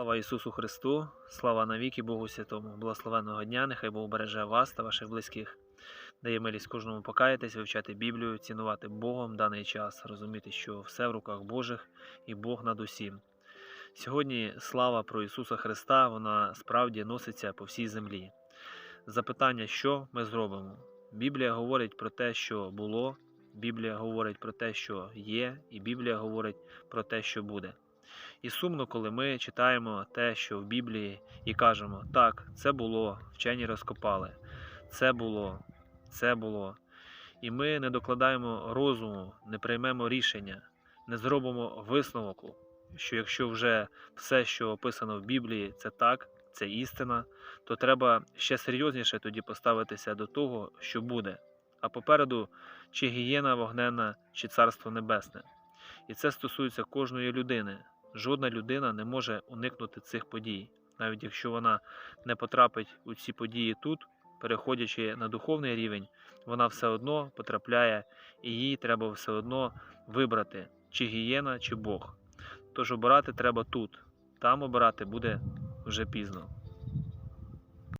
Слава Ісусу Христу, слава навіки Богу Святому, благословенного дня, нехай Бог береже вас та ваших близьких. Дає милість кожному покаятись, вивчати Біблію, цінувати Богом даний час, розуміти, що все в руках Божих і Бог над усім. Сьогодні слава про Ісуса Христа, вона справді носиться по всій землі. Запитання, що ми зробимо? Біблія говорить про те, що було, Біблія говорить про те, що є, і Біблія говорить про те, що буде. І сумно, коли ми читаємо те, що в Біблії, і кажемо, так, це було, вчені розкопали, це було, це було. І ми не докладаємо розуму, не приймемо рішення, не зробимо висновку, що якщо вже все, що описано в Біблії, це так, це істина, то треба ще серйозніше тоді поставитися до того, що буде. А попереду чи гієна вогненна, чи царство небесне. І це стосується кожної людини. Жодна людина не може уникнути цих подій, навіть якщо вона не потрапить у ці події тут, переходячи на духовний рівень, вона все одно потрапляє, і їй треба все одно вибрати, чи гієна, чи Бог. Тож обирати треба тут, там обирати буде вже пізно.